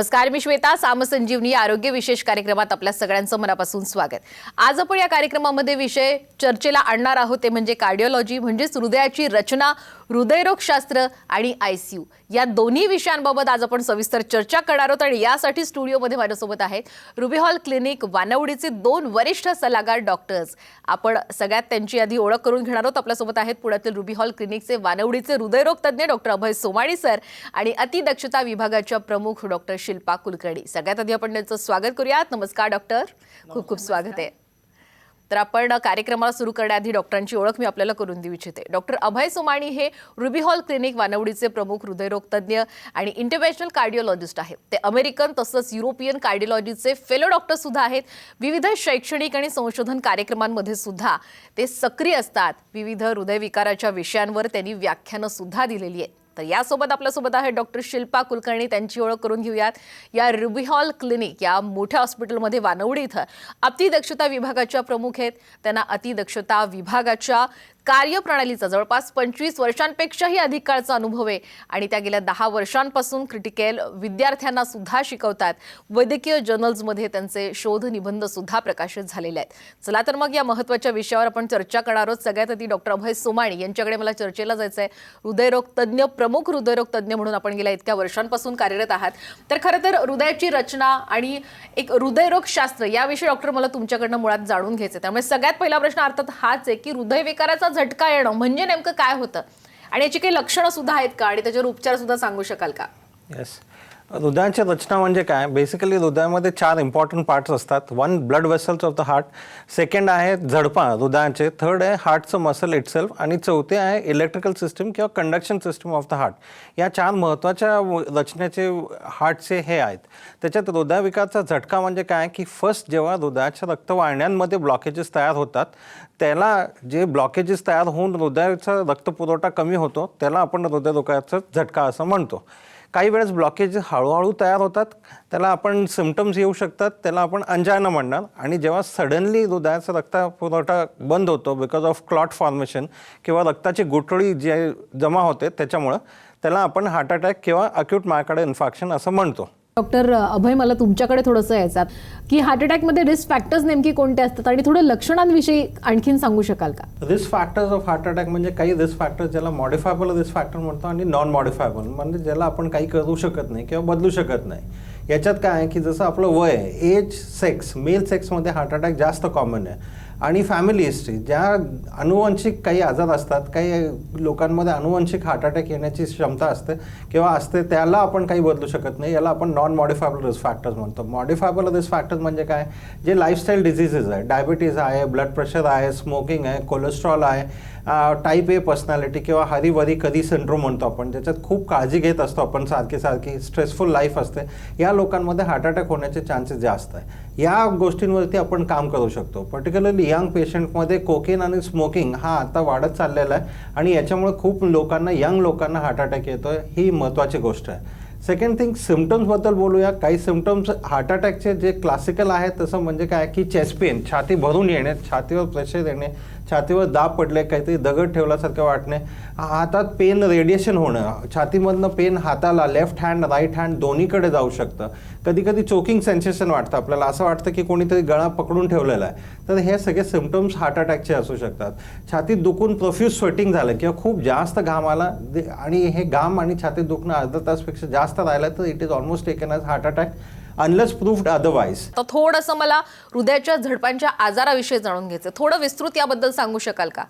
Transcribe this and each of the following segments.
नमस्कार मी श्वेता सामसंजीवनी आरोग्य विशेष कार्यक्रमात आपल्या सगळ्यांचं मनापासून स्वागत. आज आपण या कार्यक्रमामध्ये विषय चर्चेला आणणार आहोत ते म्हणजे कार्डिओलॉजी म्हणजेच हृदयाची रचना हृदयरोगशास्त्र आणि आयसीयू या. दोन्ही विषयांबाबत आज आपण सविस्तर चर्चा करणार आहोत आणि यासाठी स्टुडिओमध्ये माझ्यासोबत आहेत रुबी हॉल क्लिनिक वानवडीचे दोन वरिष्ठ सल्लागार डॉक्टर्स. आपण सगळ्यात त्यांची आधी ओळख करून घेणार आहोत. आपल्यासोबत आहेत पुण्यातील रुबी हॉल क्लिनिकचे वानवडीचे हृदयरोग तज्ज्ञ डॉक्टर अभय सोमाणी सर आणि अतिदक्षता विभागाच्या प्रमुख डॉक्टर शिल्पा कुलकर्णी. सगळ्यात आधी आपण त्यांचं स्वागत करूयात. नमस्कार डॉक्टर. खूप खूप स्वागत आहे. तर आपण कार्यक्रमाला सुरू करण्याआधी डॉक्टरांची ओळख मी आपल्याला करून देऊ इच्छिते. डॉक्टर अभय सोमाणी हे रुबी हॉल क्लिनिक वानवडीचे प्रमुख हृदयरोग तज्ज्ञ आणि इंटरनॅशनल कार्डिओलॉजिस्ट आहेत. ते अमेरिकन तसंच युरोपियन कार्डिओलॉजीचे फेलो डॉक्टर सुद्धा आहेत. विविध शैक्षणिक आणि संशोधन कार्यक्रमांमध्ये सुद्धा ते सक्रिय असतात. विविध हृदयविकाराच्या विषयांवर त्यांनी व्याख्यानं सुद्धा दिलेली आहेत. तर यासोबत आपल्यासोबत आहे डॉक्टर शिल्पा कुलकर्णी. त्यांची ओळख करून घेऊयात. या रुबी हॉल क्लिनिक या मोठ्या हॉस्पिटलमध्ये वानवडी इथं अतिदक्षता विभागाच्या प्रमुख आहेत. त्यांना अतिदक्षता विभागाच्या कार्यप्रणालीचा जवळपास पंचवीस वर्षांपेक्षाही अधिक काळचा अनुभव आहे. आणि त्या गेल्या दहा वर्षांपासून क्रिटिकल विद्यार्थ्यांना सुद्धा शिकवतात. वैद्यकीय जर्नल्समध्ये त्यांचे शोध निबंध सुद्धा प्रकाशित झालेले आहेत. चला तर मग या महत्त्वाच्या विषयावर आपण चर्चा करणार आहोत. सगळ्यात आधी डॉक्टर अभय सोमाणी यांच्याकडे मला चर्चेला जायचं आहे हृदयरोग तज्ज्ञ प्रमुख हृदयरोग तज्ज्ञ म्हणून आपण गेल्या इतक्या वर्षांपासून कार्यरत आहात. तर खरं तर हृदयाची रचना आणि एक हृदयरोगशास्त्र याविषयी डॉक्टर मला तुमच्याकडनं मुळात जाणून घ्यायचं आहे. त्यामुळे सगळ्यात पहिला प्रश्न अर्थात हाच आहे की हृदयविकाराचा झटका येणं म्हणजे नेमकं काय होतं? आणि याची काही लक्षणं सुद्धा आहेत का? आणि त्याच्यावर उपचार सुद्धा सांगू शकाल का? येस हृदयाची रचना म्हणजे काय? बेसिकली हृदयामध्ये चार इम्पॉर्टंट पार्ट्स असतात. One blood vessels of the heart second आहे झडपा हृदयाचे थर्ड आहे हार्टचं मसल इटसेल्फ आणि चौथे आहे इलेक्ट्रिकल सिस्टम किंवा conduction system of the heart या चार महत्त्वाच्या व- रचनेचे हार्टचे हे आहेत. त्याच्यात हृदयविकाराचा झटका म्हणजे काय? की फर्स्ट जेव्हा हृदयाच्या रक्तवाहिन्यांमध्ये ब्लॉकेजेस तयार होतात त्याला जे ब्लॉकेजेस तयार होऊन हृदयाचा रक्तपुरवठा कमी होतो त्याला आपण हृदयरोगाचा झटका असं म्हणतो. काही वेळेस ब्लॉकेज हळूहळू तयार होतात. त्याला आपण सिमटम्स येऊ शकतात. त्याला आपण अंजायना म्हणणार. आणि जेव्हा सडनली हृदयाचा रक्तपुरवठा बंद होतो बिकॉज ऑफ क्लॉट फॉर्मेशन किंवा रक्ताची गुठळी जे जमा होते त्याच्यामुळं त्याला आपण हार्ट अटॅक किंवा अक्यूट मायाकडे इन्फॅक्शन असं म्हणतो. डॉक्टर अभय मला तुमच्याकडे थोडंसं यायचं की हार्ट अटॅकमध्ये रिस्क फॅक्टर्स नेमकी कोणते असतात आणि थोडं लक्षणांविषयी आणखीन सांगू शकाल का? Risk factors of heart attack म्हणजे काही रिस्क फॅक्टर्स ज्याला मॉडिफायबल रिस्क फॅक्टर म्हणतो आणि नॉन मॉडिफायबल म्हणजे ज्याला आपण काही करू शकत नाही किंवा बदलू शकत नाही. याच्यात काय आहे की जसं आपलं वय एज सेक्स मेल सेक्समध्ये हार्ट अटॅक जास्त कॉमन आहे. आणि फॅमिली हिस्ट्री ज्या अनुवंशिक काही आजार असतात काही लोकांमध्ये अनुवंशिक हार्ट अटॅक येण्याची क्षमता असते किंवा असते त्याला आपण काही बदलू शकत नाही. याला आपण नॉन मॉडिफायबल रिस्क फॅक्टर्स म्हणतो. मॉडिफायबल रिस्क फॅक्टर्स म्हणजे काय? जे लाईफस्टाईल डिझिजेस आहे डायबिटीज आहे ब्लड प्रेशर आहे स्मोकिंग आहे कोलेस्ट्रॉल आहे टाईप ए पर्सनॅलिटी किंवा हरी वरी कधी सिंड्रोम म्हणतो आपण ज्याच्यात खूप काळजी घेत असतो आपण सारखी सारखी स्ट्रेसफुल लाईफ असते या लोकांमध्ये हार्ट अटॅक होण्याचे चान्सेस जास्त आहे. या गोष्टींवरती आपण काम करू शकतो. पर्टिक्युलरली यंग पेशंटमध्ये कोकेन आणि स्मोकिंग हा आता वाढत चाललेला आहे आणि याच्यामुळे खूप लोकांना यंग लोकांना हार्ट अटॅक आहे ही महत्त्वाची गोष्ट आहे. सेकंड थिंग सिमटम्सबद्दल बोलूया. काही सिमटम्स हार्ट अटॅकचे जे क्लासिकल आहेत तसं म्हणजे काय की चेस्ट पेन छाती भरून येणे छातीवर प्रेशर येणे छातीवर दाब पडले काहीतरी दगड ठेवल्यासारखं वाटणे. हातात पेन रेडिएशन होणं. छातीमधनं पेन हाताला लेफ्ट हँड राईट हँड दोन्हीकडे जाऊ शकतं. कधी कधी चोकिंग सेन्सेशन वाटतं आपल्याला. असं वाटतं की कोणीतरी गळा पकडून ठेवलेला आहे. तर हे सगळे सिमटम्स हार्ट अटॅकचे असू शकतात. छातीत दुखून प्रोफ्यूज स्वेटिंग झालं किंवा खूप जास्त घाम आला दे- आणि हे घाम आणि छातीत दुखणं अर्धा तासपेक्षा जास्त राहिलं तर it is almost taken as heart attack unless proofed otherwise तर थोडंसं मला हृदयाच्या झडपांच्या आजाराविषयी जाणून घ्यायचं. थोडं विस्तृत याबद्दल सांगू शकाल का?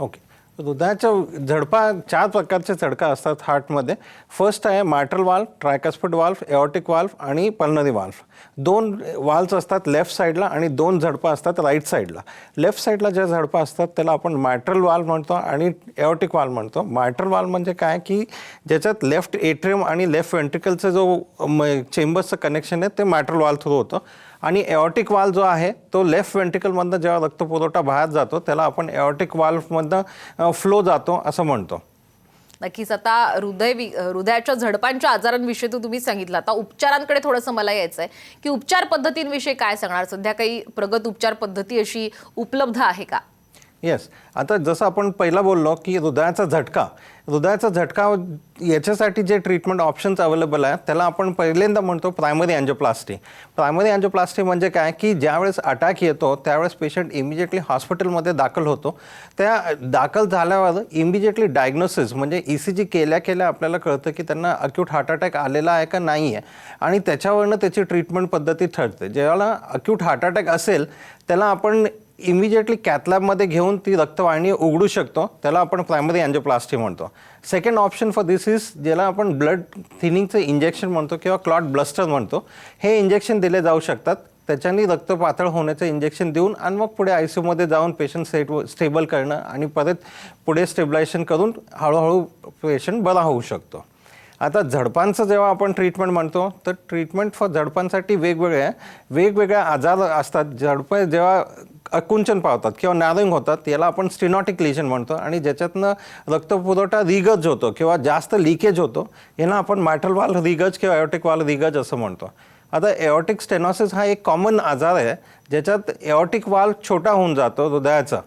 ओके हृदयाच्या झडपा चार प्रकारचे झडका असतात हार्टमध्ये. फर्स्ट आहे mitral valve tricuspid valve aortic valve आणि पल्नरी वाल्फ दोन वाल्स असतात लेफ्ट साईडला आणि दोन झडपा असतात राईट साईडला लेफ्ट साईडला ज्या झडपा असतात त्याला आपण मॅट्रल वाल्व म्हणतो आणि एओटिक वाल्व म्हणतो. मॅट्रल वाल्व म्हणजे काय? की ज्याच्यात लेफ्ट एट्रियम आणि लेफ्ट वेंट्रिकलचं जो चेंबर्सचं कनेक्शन आहे ते मॅट्रल वाल्व थ्रू होतं. आणि एऑटिक वाल जो आहे तो लेफ्ट वेंट्रिकलमधनं जेव्हा रक्तपुरवठा बाहेर जातो त्याला आपण एऑटिक वाल्फमधनं फ्लो जातो असं म्हणतो. नक्कीच आता हृदय हृदयाच्या झडपांच्या आजारांविषयी तर तुम्ही सांगितलं. आता उपचारांकडे थोडंसं मला यायचं आहे की उपचार पद्धतींविषयी काय सांगणार? सध्या काही प्रगत उपचार पद्धती अशी उपलब्ध आहे का? येस आता जसं आपण पहिला बोललो की हृदयाचा झटका. हृदयाचा झटका याच्यासाठी जे ट्रीटमेंट ऑप्शन्स अवेलेबल आहेत त्याला आपण पहिल्यांदा म्हणतो प्रायमरी अँजोप्लास्टी प्रायमरी अँजोप्लास्टी म्हणजे काय? की ज्यावेळेस अटॅक येतो त्यावेळेस पेशंट इमिजिएटली हॉस्पिटलमध्ये दाखल होतो. त्या दाखल झाल्यावर इमिजिएटली डायग्नोसिस म्हणजे ई सी जी केल्या केल्या आपल्याला कळतं की त्यांना अक्यूट हार्ट अटॅक आलेला आहे का नाही आहे आणि त्याच्यावरनं त्याची ट्रीटमेंट पद्धती ठरते. ज्याला अक्यूट हार्ट अटॅक असेल त्याला आपण इमिजिएटली कॅथलॅबमध्ये घेऊन ती रक्तवाहिनी उघडू शकतो. त्याला आपण प्रायमरी अँजिओप्लास्टी म्हणतो. Second option for this is ज्याला आपण ब्लड थिनिंगचं इंजेक्शन म्हणतो किंवा क्लॉट ब्लस्टर म्हणतो. हे इंजेक्शन दिले जाऊ शकतात. त्याच्याने रक्त पातळ होण्याचं इंजेक्शन देऊन आणि मग पुढे आय सी यूमध्ये जाऊन पेशंट सेट स्टेबल करणं आणि परत पुढे स्टेबलायझेशन करून हळूहळू पेशंट बरा होऊ शकतो. आता झडपांचं जेव्हा आपण ट्रीटमेंट म्हणतो तर ट्रीटमेंट फॉर झडपांसाठी वेगवेगळे वेगवेगळ्या वेगवेगळे आजार असतात. झडपं जेव्हा अकुंचन पावतात किंवा नॅरिंग होतात याला आपण स्टिनॉटिक लिजन म्हणतो आणि ज्याच्यातनं रक्तपुरवठा रिगज होतो किंवा जास्त लिकेज होतो याला आपण मॅटल वाल रिगज किंवा एओटिक वाल रिगज असं म्हणतो. आता एओटिक स्टेनॉसिस हा एक कॉमन आजार आहे ज्याच्यात एओटिक वाल छोटा होऊन जातो हृदयाचा.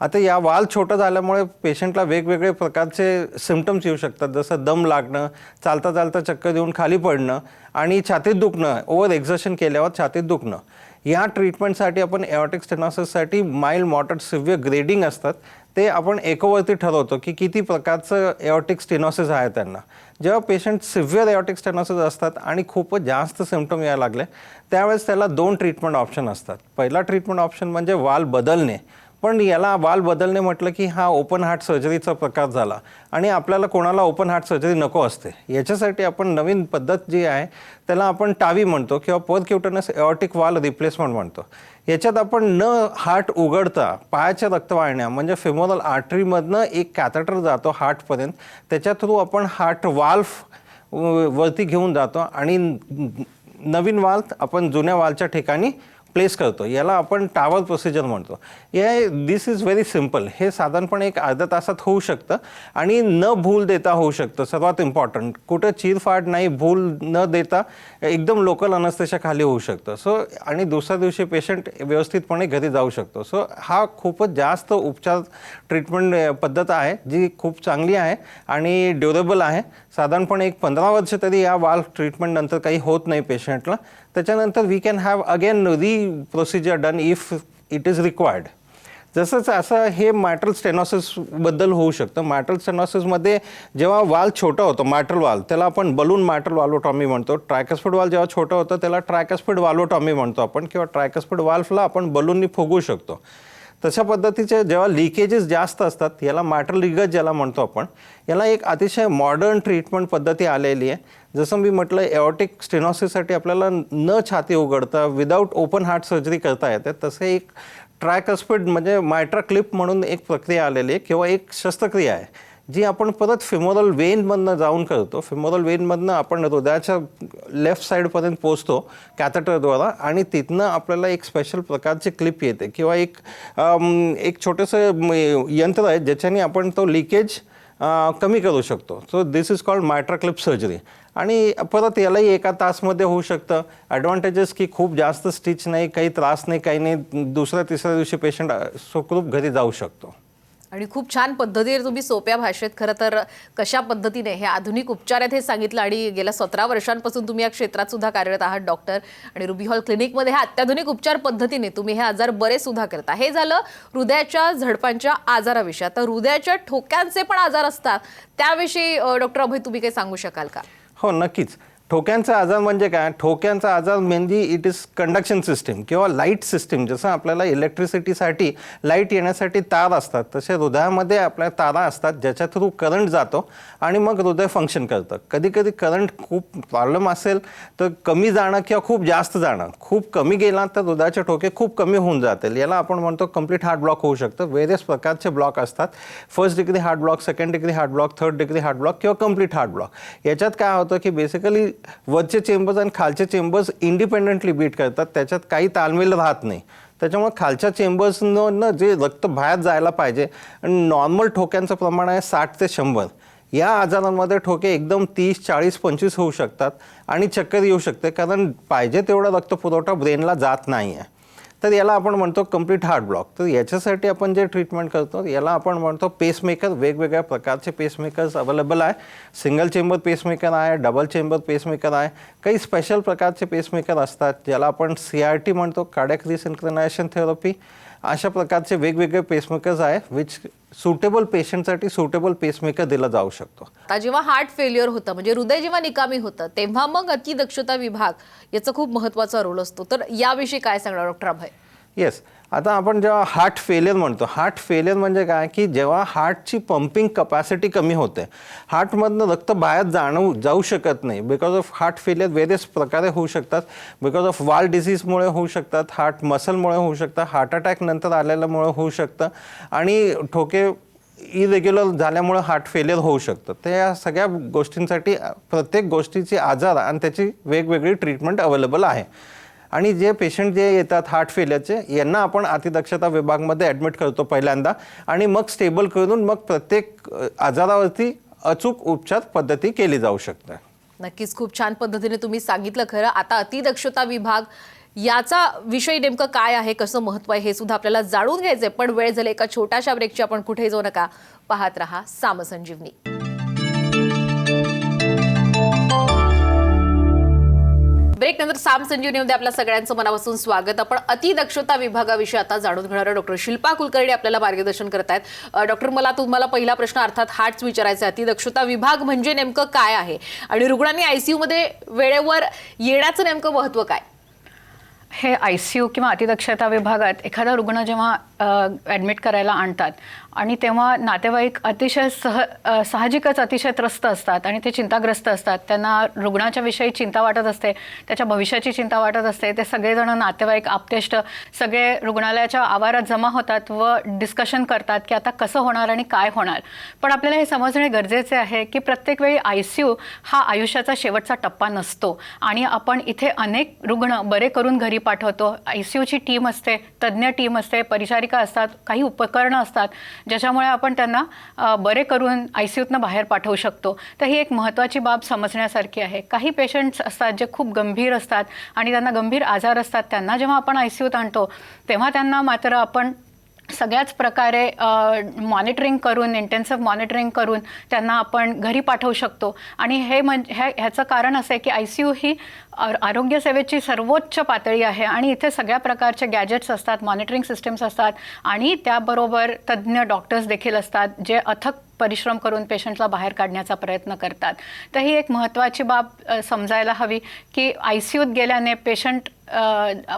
आता या वाल छोटं झाल्यामुळे पेशंटला वेगवेगळे प्रकारचे सिमटम्स येऊ शकतात. जसं दम लागणं चालता चालता चक्कर देऊन खाली पडणं आणि छातीत दुखणं ओव्हर एक्झर्शन केल्यावर छातीत दुखणं. या ट्रीटमेंटसाठी आपण एओटिक स्टेनॉसिससाठी माइल्ड मॉडरेट सिव्हिअर ग्रेडिंग असतात. ते आपण एकोवरती ठरवतो की किती प्रकारचं एओटिक स्टेनॉसिस आहे त्यांना. जेव्हा पेशंट सिव्हिअर एओटिक स्टेनॉसिस असतात आणि खूपच जास्त सिमटम यायला लागले त्यावेळेस त्याला दोन ट्रीटमेंट ऑप्शन असतात. पहिला ट्रीटमेंट ऑप्शन म्हणजे वाल बदलणे. पण याला वाल बदलणे म्हटलं की हा ओपन हार्ट सर्जरीचा प्रकार झाला. आणि आपल्याला कोणाला ओपन हार्ट सर्जरी नको असते. याच्यासाठी आपण नवीन पद्धत जी आहे त्याला आपण टावी म्हणतो किंवा पोरक्युटनस एओटिक वाल रिप्लेसमेंट म्हणतो. याच्यात आपण न हार्ट उघडता पायाच्या रक्तवाहिन्या म्हणजे फेमोरल आर्टरीमधनं एक कॅथेटर जातो हार्टपर्यंत. त्याच्या थ्रू आपण हार्ट वाल्फ वरती घेऊन जातो आणि नवीन वाल आपण जुन्या वालच्या ठिकाणी प्लेस करतो. याला आपण टावर प्रोसिजर म्हणतो. हे दिस इज व्हेरी सिंपल हे साधारणपणे एक अर्ध्या तासात होऊ शकतं आणि न भूल देता होऊ शकतं. सर्वात इम्पॉर्टंट कुठं चीरफाट नाही भूल न देता एकदम लोकल अनस्थेशा खाली होऊ शकतं. सो आणि दुसऱ्या दिवशी पेशंट व्यवस्थितपणे घरी जाऊ शकतो. सो हा खूपच जास्त उपचार ट्रीटमेंट पद्धत आहे जी खूप चांगली आहे आणि ड्युरेबल आहे. साधारणपणे एक पंधरा वर्ष तरी या वाल ट्रीटमेंटनंतर काही होत नाही पेशंटला त्याच्यानंतर we can have again re procedure done if it is required जसंच असं हे मॅटल स्टेनॉसिसबद्दल होऊ शकतं. मॅटल स्टेनॉसिसमध्ये जेव्हा वाल छोटा होतो मॅटल वाल त्याला आपण बलून मॅटल वालोटॉमी म्हणतो. ट्रायकस्फिड वाल जेव्हा छोटं होतं त्याला ट्रायकस्फिड वालोटॉमी म्हणतो आपण किंवा ट्रायकस्फिड वाल्फला आपण बलूननी फुगवू शकतो. तशा पद्धतीचे जेव्हा लिकेजेस जास्त असतात याला मॅटल रिगज ज्याला म्हणतो आपण याला एक अतिशय मॉडर्न ट्रीटमेंट पद्धती आलेली आहे. जसं मी म्हटलं एओटिक स्टेनॉसिससाठी आपल्याला न छाती उघडता विदाऊट ओपन हार्ट सर्जरी करता येते तसे एक ट्रायकस्पिड म्हणजे मायट्रा क्लिप म्हणून एक प्रक्रिया आलेली आहे किंवा एक शस्त्रक्रिया आहे जी आपण परत फिमोरल वेनमधनं जाऊन करतो. फिमोरल वेनमधनं आपण हृदयाच्या लेफ्ट साईडपर्यंत पोचतो कॅथेटरद्वारा आणि तिथनं आपल्याला एक स्पेशल प्रकारची क्लिप येते. किंवा एक एक छोटंसं यंत्र आहे ज्याच्याने आपण तो लिकेज कमी करू शकतो. So this is called MitraClip surgery आणि परत यालाही एका तासमध्ये होऊ शकतं. ॲडव्हान्टेजेस की खूप जास्त स्टिच नाही काही त्रास नाही काही नाही. दुसऱ्या तिसऱ्या दिवशी पेशंट सुखरूप घरी जाऊ शकतो. आणि खूप छान पद्धतीने तुम्ही सोप्या भाषेत खरं तर कशा पद्धतीने हे आधुनिक उपचार आहेत हे सांगितलं आणि गेल्या सतरा वर्षांपासून तुम्ही या क्षेत्रात सुद्धा कार्यरत आहात डॉक्टर आणि रुबी हॉल क्लिनिकमध्ये ह्या अत्याधुनिक उपचार पद्धतीने तुम्ही हे आजार बरे सुद्धा करता. हे झालं हृदयाच्या झडपांच्या आजाराविषयी. आता हृदयाच्या ठोक्यांचे पण आजार असतात. त्याविषयी डॉक्टर अभय तुम्ही काही सांगू शकाल का? हो नक्कीच. ठोक्यांचा आजार म्हणजे काय? ठोक्यांचा आजार mainly it is conduction system किंवा लाइट सिस्टीम जसं आपल्याला इलेक्ट्रिसिटीसाठी लाइट येण्यासाठी तार असतात तसे हृदयामध्ये आपल्या तारा असतात ज्याच्या थ्रू करंट जातो आणि मग हृदय फंक्शन करतं. कधी कधी करंट खूप प्रॉब्लेम असेल तर कमी जाणं किंवा खूप जास्त जाणं. खूप कमी गेला तर हृदयाचे ठोके खूप कमी होऊन जातील. याला आपण म्हणतो कंप्लीट हार्ट ब्लॉक होऊ शकतं. वेरियस प्रकारचे ब्लॉक असतात. First degree heart block second degree heart block third degree heart block किंवा कंप्लीट हार्ट ब्लॉक याच्यात काय होतं की बेसिकली वरचे चेंबर्स आणि खालचे चेंबर्स इंडिपेंडंटली बीट करतात. त्याच्यात काही ताळमेल राहत नाही. त्याच्यामुळे खालच्या चेंबर्सनं जे रक्त बाहेर जायला पाहिजे आणि नॉर्मल ठोक्यांचं प्रमाण आहे साठ ते शंभर. या आजारांमध्ये ठोके एकदम तीस चाळीस पंचवीस होऊ शकतात आणि चक्कर येऊ शकते कारण पाहिजे तेवढा रक्तपुरवठा ब्रेनला जात नाही आहे तर याला आपण म्हणतो कंप्लीट हार्ट ब्लॉक तर याच्यासाठी आपण जे ट्रीटमेंट करतो याला आपण म्हणतो पेसमेकर वेगवेगळ्या प्रकारचे पेसमेकर्स अवेलेबल आहे. सिंगल चेंबर पेसमेकर आहे डबल चेंबर पेसमेकर आहे. काही स्पेशल प्रकारचे पेसमेकर असतात ज्याला आपण सी आर टी म्हणतो कार्डॅक रिसिन्क्रिनायझेशन थेरपी अशा प्रकारचे वेगवेगळे पेसमेकर्स आहे विच सुटेबल पेशंटसाठी सुटेबल पेसमेकर दिला जाऊ शकतो. आता जेव्हा हार्ट फेल्युअर होतं म्हणजे हृदय जेव्हा निकामी होतं तेव्हा मग अतिदक्षता विभाग याचा खूप महत्त्वाचा रोल असतो. तर याविषयी काय सांगणार डॉक्टर अभय येस आता आपण जेव्हा हार्ट फेलियर म्हणतो हार्ट फेलियर म्हणजे काय? की जेव्हा हार्टची पंपिंग कपॅसिटी कमी होते हार्टमधनं रक्त बाहेर जाणू जाऊ शकत नाही. Because of heart failure various प्रकारे होऊ शकतात. बिकॉज ऑफ वाल डिसीजमुळे होऊ शकतात हार्ट मसलमुळे होऊ शकतात हार्ट अटॅक नंतर आलेल्यामुळे होऊ शकतं. आणि ठोके इरेग्युलर झाल्यामुळं हार्ट फेलियर होऊ शकतं. तर या सगळ्या गोष्टींसाठी प्रत्येक गोष्टीची आजार आणि त्याची वेगवेगळी ट्रीटमेंट अवेलेबल आहे. आणि जे पेशंट जे येतात हार्ट फेलियरचे यांना आपण अतिदक्षता विभागमध्ये ॲडमिट करतो पहिल्यांदा. आणि मग स्टेबल करून मग प्रत्येक आजारावरती अचूक उपचार पद्धती केली जाऊ शकते. नक्कीच खूप छान पद्धतीने तुम्ही सांगितलं खरं. आता अतिदक्षता विभाग याचा विषय नेमकं काय आहे कसं महत्त्व आहे हे सुद्धा आपल्याला जाणून घ्यायचंय. पण वेळ झाली एका छोट्याशा ब्रेकची आपण कुठेही जाऊ नका. पाहत रहा सामसंजीवनी. ब्रेक नंतर साम संजीवनीमध्ये आपल्या सगळ्यांचं मनापासून स्वागत. आपण अतिदक्षता विभागाविषयी आता जाणून घेणारे डॉक्टर शिल्पा कुलकर्णी आपल्याला मार्गदर्शन करत आहेत. डॉक्टर मला तुम्हाला पहिला प्रश्न अर्थात हाच विचारायचा आहे. अतिदक्षता विभाग म्हणजे नेमकं काय आहे? आणि रुग्णांनी आयसीयूमध्ये वेळेवर येण्याचं नेमकं महत्त्व काय? हे आय सी यू किंवा अतिदक्षता विभागात एखादा रुग्ण जेव्हा ॲडमिट करायला आणतात. आणि तेव्हा नातेवाईक अतिशय सह साहजिकच अतिशय त्रस्त असतात आणि ते चिंताग्रस्त असतात. त्यांना रुग्णाच्या विषयी चिंता वाटत असते त्याच्या भविष्याची चिंता वाटत असते. ते सगळेजण नातेवाईक आपतेष्ट सगळे रुग्णालयाच्या आवारात जमा होतात व डिस्कशन करतात की आता कसं होणार आणि काय होणार. पण आपल्याला हे समजणे गरजेचे आहे की प्रत्येक वेळी आय सी यू हा आयुष्याचा शेवटचा टप्पा नसतो. आणि आपण इथे अनेक रुग्ण बरे करून घरी पाठवतो. आय सी यूची टीम असते तज्ज्ञ टीम असते परिचारिका असतात काही उपकरणं असतात ज्याच्यामुळे आपण त्यांना बरे करून आय सी यूतनं बाहेर पाठवू शकतो. तर ही एक महत्त्वाची बाब समजण्यासारखी आहे. काही पेशंट्स असतात जे खूप गंभीर असतात आणि त्यांना गंभीर आजार असतात. त्यांना जेव्हा आपण आय सी यूत आणतो तेव्हा त्यांना मात्र आपण सगळ्याच प्रकारे मॉनिटरिंग करून इंटेन्सिव्ह मॉनिटरिंग करून त्यांना आपण घरी पाठवू शकतो. आणि हे म्हणजे ह्या ह्याचं कारण असं आहे की आय सी यू ही आरोग्यसेवेची सर्वोच्च पातळी आहे आणि इथे सगळ्या प्रकारचे गॅजेट्स असतात मॉनिटरिंग सिस्टम्स असतात आणि त्याबरोबर तज्ज्ञ डॉक्टर्स देखील असतात जे अथक परिश्रम करून पेशंटला बाहेर काढण्याचा प्रयत्न करतात. तर ही एक महत्त्वाची बाब समजायला हवी की आय सी यूत गेल्याने पेशंट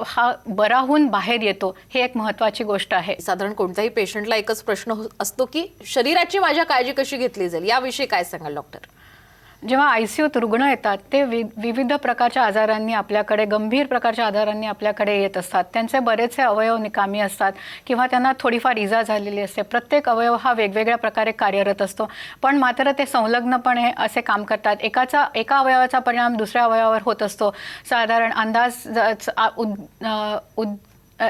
हा बराहून बाहेर येतो हे एक महत्त्वाची गोष्ट आहे. साधारण कोणत्याही पेशंटला एकच प्रश्न हो- असतो की शरीराची माझ्या काळजी कशी घेतली जाईल? याविषयी काय सांगाल डॉक्टर जेव्हा आय सी यूत रुग्ण येतात ते वि विविध प्रकारच्या आजारांनी आपल्याकडे गंभीर प्रकारच्या आजारांनी आपल्याकडे येत असतात. त्यांचे बरेचसे अवयव निकामी असतात किंवा त्यांना थोडीफार इजा झालेली असते. प्रत्येक अवयव हा वेगवेगळ्या प्रकारे कार्यरत असतो. पण मात्र ते संलग्नपणे असे काम करतात. एकाचा एका अवयवाचा परिणाम दुसऱ्या अवयवावर होत असतो. साधारण अंदाज च- आ- उद- उद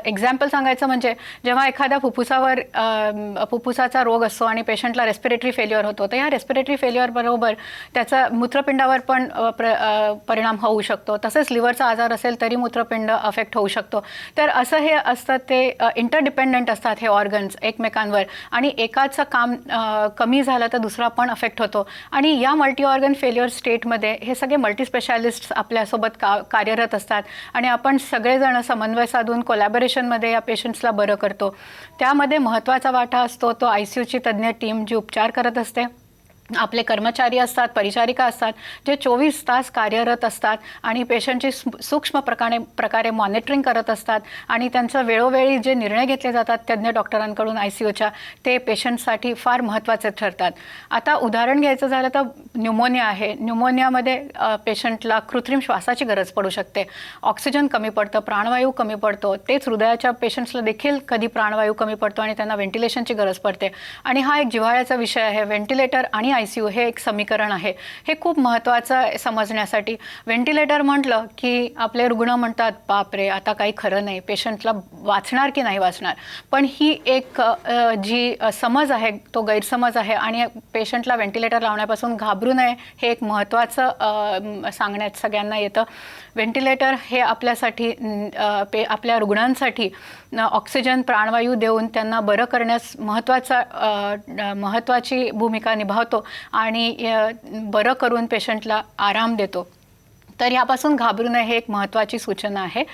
एक्झाम्पल सांगायचं म्हणजे जेव्हा एखाद्या फुफ्फुसावर फुफ्फुसाचा रोग असतो आणि पेशंटला रेस्पिरेटरी फेल्युअर होतो तर या रेस्पिरेटरी फेल्युअर बरोबर त्याचा मूत्रपिंडावर पण प्र परिणाम होऊ शकतो. तसेच लिव्हरचा आजार असेल तरी मूत्रपिंड अफेक्ट होऊ शकतो. तर असं हे असतं ते इंटरडिपेंडंट असतात हे ऑर्गन्स एकमेकांवर. आणि एकाचं काम कमी झालं तर दुसरा पण अफेक्ट होतो. आणि या मल्टी ऑर्गन फेल्युअर स्टेटमध्ये हे सगळे मल्टी स्पेशालिस्ट आपल्यासोबत का कार्यरत असतात. आणि आपण सगळेजण समन्वय साधून कॉलॅबरेशनमध्ये या पेशंट्सला बरं करतो. त्यामध्ये महत्त्वाचा वाटा असतो तो आय सी यूची तज्ज्ञ टीम जी उपचार करत असते. आपले कर्मचारी असतात परिचारिका असतात जे चोवीस तास कार्यरत असतात आणि पेशंटची सूक्ष्म प्रकारे प्रकारे मॉनिटरिंग करत असतात आणि त्यांचं वेळोवेळी जे निर्णय घेतले जातात तज्ज्ञ डॉक्टरांकडून आय सी यूच्या ते पेशंटसाठी फार महत्त्वाचे ठरतात. आता उदाहरण घ्यायचं झालं तर न्यूमोनिया आहे. न्यूमोनियामध्ये पेशंटला कृत्रिम श्वासाची गरज पडू शकते. ऑक्सिजन कमी पडतं प्राणवायू कमी पडतो. तेच हृदयाच्या पेशंट्सला देखील कधी प्राणवायू कमी पडतो आणि त्यांना व्हेंटिलेशनची गरज पडते. आणि हा एक जिव्हाळ्याचा विषय आहे. व्हेंटिलेटर आणि आय सी यू हे एक समीकरण आहे. हे खूप महत्त्वाचं आहे समजण्यासाठी. व्हेंटिलेटर म्हटलं की आपले रुग्ण म्हणतात बापरे आता काही खरं नाही. पेशंटला वाचणार की नाही वाचणार? पण ही एक जी समज आहे तो गैरसमज आहे आणि पेशंटला व्हेंटिलेटर लावण्यापासून घाबरू नये हे एक महत्त्वाचं सांगण्यात सगळ्यांना येतं. व्हेंटिलेटर हे आपल्यासाठी पे आपल्या रुग्णांसाठी ऑक्सिजन प्राणवायू देऊन त्यांना बरं करण्यास महत्त्वाचा महत्त्वाची भूमिका निभावतो आणि बरं करून पेशंटला आराम देतो. तर यापासून घाबरू नये हे एक महत्त्वाची सूचना आहे.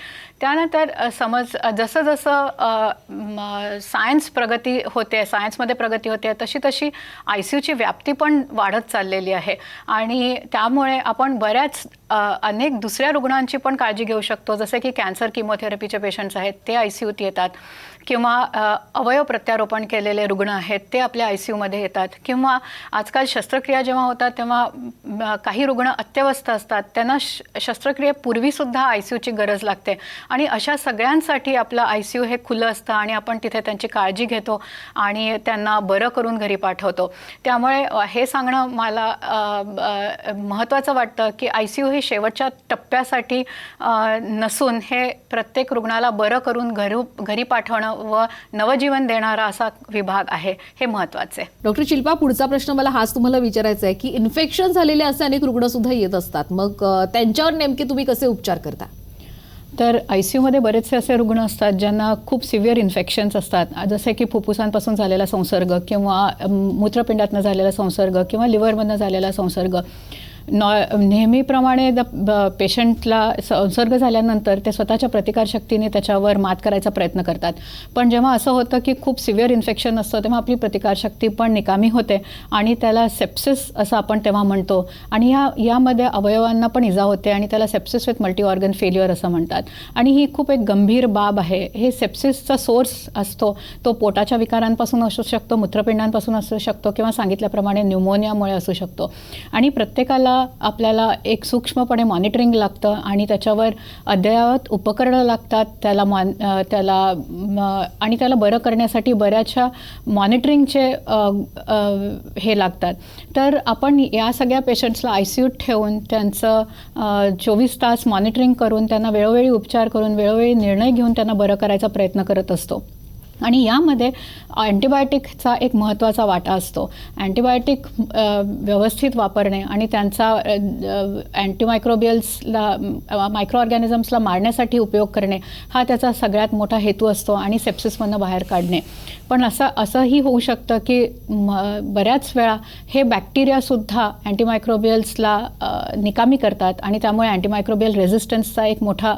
त्यानंतर समज जसं जसं सायन्स प्रगती होते सायन्समध्ये प्रगती होते तशी तशी आय सी यूची व्याप्ती पण वाढत चाललेली आहे. आणि त्यामुळे आपण बऱ्याच अनेक दुसऱ्या रुग्णांची पण काळजी घेऊ शकतो. जसे की कॅन्सर किमोथेरपीचे पेशंट्स आहेत ते आय सी यूत येतात. किंवा अवयव प्रत्यारोपण केलेले रुग्ण आहेत ते आपल्या आय सी यूमध्ये येतात. किंवा आजकाल शस्त्रक्रिया जेव्हा होतात तेव्हा काही रुग्ण अत्यवस्थ असतात. त्यांना श शस्त्रक्रियेपूर्वीसुद्धा आय सी यूची गरज लागते. आणि अशा सगळ्यांसाठी आपलं आय सी यू हे खुलं असतं आणि आपण तिथे त्यांची काळजी घेतो आणि त्यांना बरं करून घरी पाठवतो. त्यामुळे हे सांगणं मला महत्त्वाचं वाटतं की आय सी यू हे शेवटच्या टप्प्यासाठी नसून हे प्रत्येक रुग्णाला बरं करून घरू घरी पाठवणं व नवजीवन देणारा असा विभाग आहे हे महत्त्वाचे आहे. डॉक्टर शिल्पा पुढचा प्रश्न मला हाच तुम्हाला विचारायचा आहे की इन्फेक्शन झालेले असे अनेक रुग्ण सुद्धा येत असतात. मग त्यांच्यावर नेमके तुम्ही कसे उपचार करता? तर आय सी यूमध्ये बरेचसे असे रुग्ण असतात ज्यांना खूप सिव्हिअर इन्फेक्शन्स असतात. जसे की फुफ्फुसांपासून झालेला संसर्ग किंवा मूत्रपिंडातनं झालेला संसर्ग किंवा लिव्हरमधनं झालेला संसर्ग. नॉ नेहमीप्रमाणे द ब- पेशंटला संसर्ग झाल्यानंतर ते स्वतःच्या प्रतिकारशक्तीने त्याच्यावर मात करायचा प्रयत्न करतात. पण जेव्हा असं होतं की खूप सिव्हिअर इन्फेक्शन असतं तेव्हा आपली प्रतिकारशक्ती पण निकामी होते आणि त्याला सेप्सिस असं आपण तेव्हा म्हणतो आणि या यामध्ये अवयवांना पण इजा होते आणि त्याला sepsis with multi organ failure असं म्हणतात. आणि ही खूप एक गंभीर बाब आहे. हे सेप्सिसचा सोर्स असतो तो पोटाच्या विकारांपासून असू शकतो मूत्रपिंडांपासून असू शकतो किंवा सांगितल्याप्रमाणे न्यूमोनियामुळे असू शकतो. आणि प्रत्येकाला आपल्याला एक सूक्ष्मपणे मॉनिटरिंग लागतं आणि त्याच्यावर अद्ययावत उपकरणं लागतात. त्याला मॉन त्याला आणि त्याला बरं करण्यासाठी बऱ्याचशा मॉनिटरिंगचे हे लागतात. तर आपण या सगळ्या पेशंट्सला आय सी यूत ठेवून त्यांचं चोवीस तास मॉनिटरिंग करून त्यांना वेळोवेळी उपचार करून वेळोवेळी निर्णय घेऊन त्यांना बरं करायचा प्रयत्न करत असतो. आणि यामध्ये अँटीबायोटिकचा एक महत्त्वाचा वाटा असतो. अँटीबायोटिक व्यवस्थित वापरणे आणि त्यांचा अँटीमायक्रोबियल्सला मायक्रो ऑर्गॅनिझम्सला मारण्यासाठी उपयोग करणे हा त्याचा सगळ्यात मोठा हेतू असतो आणि सेप्सिसमधनं बाहेर काढणे. पण असं असंही होऊ शकतं की बऱ्याच वेळा हे बॅक्टेरियासुद्धा अँटीमायक्रोबियल्सला निकामी करतात आणि त्यामुळे अँटीमायक्रोबियल रेझिस्टन्सचा एक मोठा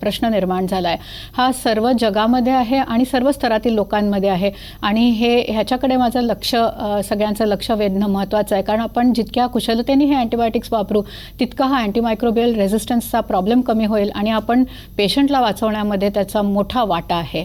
प्रश्न निर्माण झाला आहे हा सर्व जगामध्ये आहे आणि सर्व स्तरातील लोकांमध्ये आहे. आणि हे ह्याच्याकडे माझं लक्ष सगळ्यांचं लक्ष वेधणं महत्त्वाचं आहे. कारण आपण जितक्या कुशलतेने हे अँटीबायोटिक्स वापरू तितका हा अँटीमायक्रोबियल रेझिस्टन्सचा प्रॉब्लेम कमी होईल आणि आपण पेशंटला वाचवण्यामध्ये त्याचा मोठा वाटा आहे.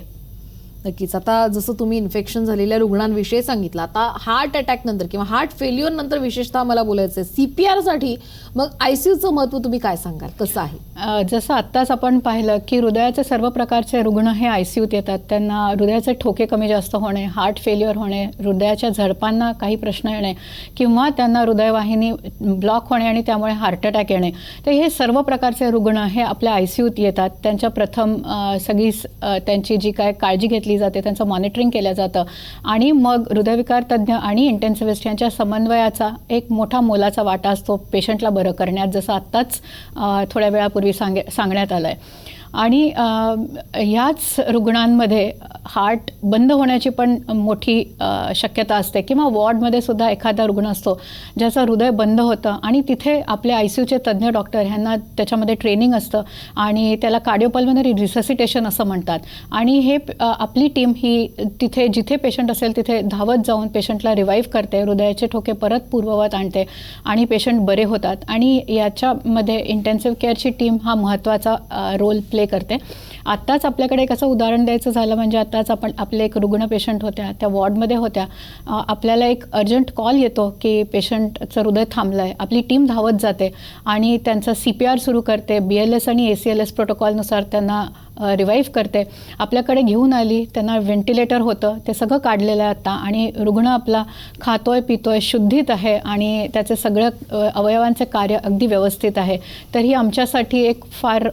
नक्कीच. आता जसं तुम्ही इन्फेक्शन झालेल्या रुग्णांविषयी सांगितलं आता हार्ट अटॅक नंतर किंवा हार्ट फेल्युअर नंतर विशेषतः मला बोलायचं आहे सीपीआरसाठी मग आयसीयूचं महत्त्व तुम्ही काय सांगाल? कसं आहे? जसं आत्ताच आपण पाहिलं की हृदयाचे सर्व प्रकारचे रुग्ण हे आयसीयूत येतात. त्यांना हृदयाचे ठोके कमी जास्त होणे हार्ट फेल्युअर होणे हृदयाच्या झडपांना काही प्रश्न येणे किंवा त्यांना हृदयवाहिनी ब्लॉक होणे आणि त्यामुळे हार्ट अटॅक येणे. तर हे सर्व प्रकारचे रुग्ण हे आपल्या आय सी यूत येतात. त्यांच्या प्रथम सगळी त्यांची जी काय काळजी घेतली जाते त्यांचं मॉनिटरिंग केलं जातं. आणि मग हृदयविकार तज्ज्ञ आणि इंटेन्सिव्हिस्ट यांच्या समन्वयाचा एक मोठा मोलाचा वाटा असतो पेशंटला बरं करण्यात जसं आत्ताच थोड्या वेळापूर्वी सांगे सांगण्यात आलं आहे आणि ह्याच रुग्णांमध्ये हार्ट बंद होण्याची पण मोठी शक्यता असते किंवा वॉर्डमध्ये सुद्धा एखादा रुग्ण असतो ज्याचं हृदय बंद होतं आणि तिथे आपले आय सी यूचे तज्ज्ञ डॉक्टर ह्यांना त्याच्यामध्ये ट्रेनिंग असतं आणि त्याला कार्डिओपल्मनरी रिससिटेशन असं म्हणतात. आणि हे आपली टीम ही तिथे जिथे पेशंट असेल तिथे धावत जाऊन पेशंटला रिवाईव्ह करते हृदयाचे ठोके परत पूर्ववत आणते आणि पेशंट बरे होतात. आणि याच्यामध्ये इंटेन्सिव्ह केअरची टीम हा महत्त्वाचा रोल प्ले करते. आत्ताच आपल्याकडे एक असं उदाहरण द्यायचं झालं म्हणजे आत्ताच आपण आपले एक रुग्ण पेशंट होत्या त्या वॉर्डमध्ये होत्या. आपल्याला एक अर्जंट कॉल येतो की पेशंटचं हृदय थांबलं आहे आपली टीम धावत जाते आणि त्यांचं सी पी आर सुरू करते बी एल एस आणि ए सी एल एस प्रोटोकॉलनुसार त्यांना रिवाईव्ह करते. आपल्याकडे घेऊन आली त्यांना व्हेंटिलेटर होतं ते सगळं काढलेलं आहे आता आणि रुग्ण आपला खातोय पितोय शुद्धीत आहे आणि त्याचे सगळं अवयवांचे कार्य अगदी व्यवस्थित आहे. तर ही आमच्यासाठी एक फार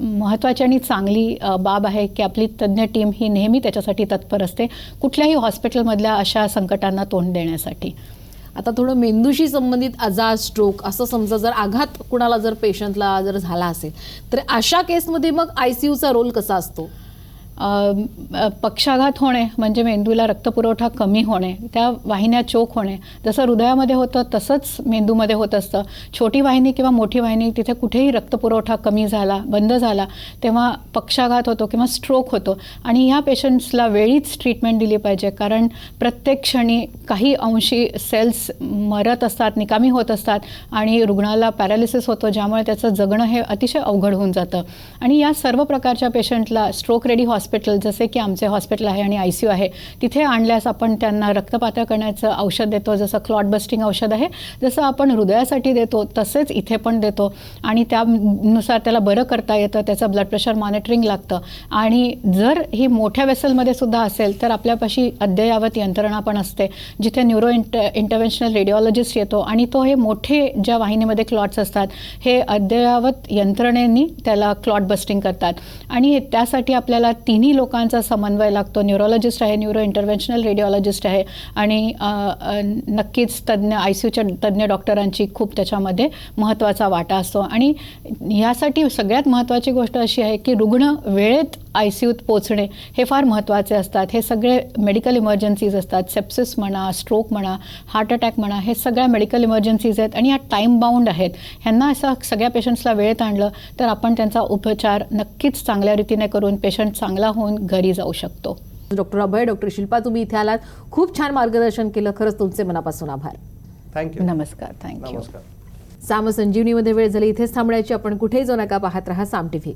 महत्त्वाची आणि चांगली बाब आहे की आपली तज्ज्ञ टीम ही नेहमी त्याच्यासाठी तत्पर असते कुठल्याही हॉस्पिटलमधल्या अशा संकटांना तोंड देण्यासाठी. आता थोडं मेंदूशी संबंधित आजार स्ट्रोक असं समजा जर आघात कुणाला जर पेशंटला जर झाला असेल तर अशा केसमध्ये मग आय सी यूचा रोल कसा असतो? पक्षाघात होणे म्हणजे मेंदूला रक्तपुरवठा कमी होणे त्या वाहिन्या चोक होणे जसं हृदयामध्ये होतं तसंच मेंदूमध्ये होत असतं. छोटी वाहिनी किंवा मोठी वाहिनी तिथे कुठेही रक्तपुरवठा कमी झाला बंद झाला तेव्हा पक्षाघात होतो किंवा स्ट्रोक होतो. आणि ह्या पेशंट्सला वेळीच ट्रीटमेंट दिली पाहिजे कारण प्रत्येक क्षणी काही अंशी सेल्स मरत असतात निकामी होत असतात आणि रुग्णाला पॅरालिसिस होतो ज्यामुळे त्याचं जगणं हे अतिशय अवघड होऊन जातं. आणि या सर्व प्रकारच्या पेशंटला स्ट्रोक रेडी हॉस्पिटल हॉस्पिटल जसे की आमचे हॉस्पिटल आहे आणि आय सी यू आहे तिथे आणल्यास आपण त्यांना रक्तपातळ करण्याचं औषध देतो जसं क्लॉट बस्टिंग औषध आहे जसं आपण हृदयासाठी देतो तसेच इथे पण देतो. आणि त्यानुसार त्याला बरं करता येतं त्याचं ब्लड प्रेशर मॉनिटरिंग लागतं. आणि जर ही मोठ्या वेसलमध्ये सुद्धा असेल तर आपल्यापाशी अद्ययावत यंत्रणा पण असते जिथे न्यूरो इंट इंटरव्हेन्शनल रेडिओलॉजिस्ट येतो. आणि तो हे मोठे ज्या वाहिनीमध्ये क्लॉट्स असतात हे अद्ययावत यंत्रणेनी त्याला क्लॉट बस्टिंग करतात. आणि त्यासाठी आपल्याला तिन्ही लोकांचा समन्वय लागतो. न्यूरोलॉजिस्ट आहे न्यूरो इंटरव्हेन्शनल रेडिओलॉजिस्ट आहे आणि नक्कीच तज्ज्ञ आय सी यूच्या तज्ज्ञ डॉक्टरांची खूप त्याच्यामध्ये महत्त्वाचा वाटा असतो. आणि यासाठी सगळ्यात महत्त्वाची गोष्ट अशी आहे की रुग्ण वेळेत आय सी यूत पोचणे हे फार महत्त्वाचे असतात. हे सगळे मेडिकल इमर्जन्सीज असतात. सेप्सिस म्हणा स्ट्रोक म्हणा हार्ट अटॅक म्हणा हे सगळ्या मेडिकल इमर्जन्सीज आहेत आणि या टाईम बाउंड आहेत. ह्यांना असं सगळ्या पेशंट्सला वेळेत आणलं तर आपण त्यांचा उपचार नक्कीच चांगल्या रीतीने करून पेशंट चांगला होऊन घरी जाऊ शकतो. डॉक्टर अभय डॉक्टर शिल्पा तुम्ही इथे आलात. खूप छान मार्गदर्शन केलं. खरंच तुमचे मनापासून आभार. थँक्यू नमस्कार. थँक्यू नमस्कार. साम संजीवनीमध्ये वेळ झाली. इथेच थांबण्याची आपण कुठेही जाऊ नका पाहत राहा. साम टीव्ही.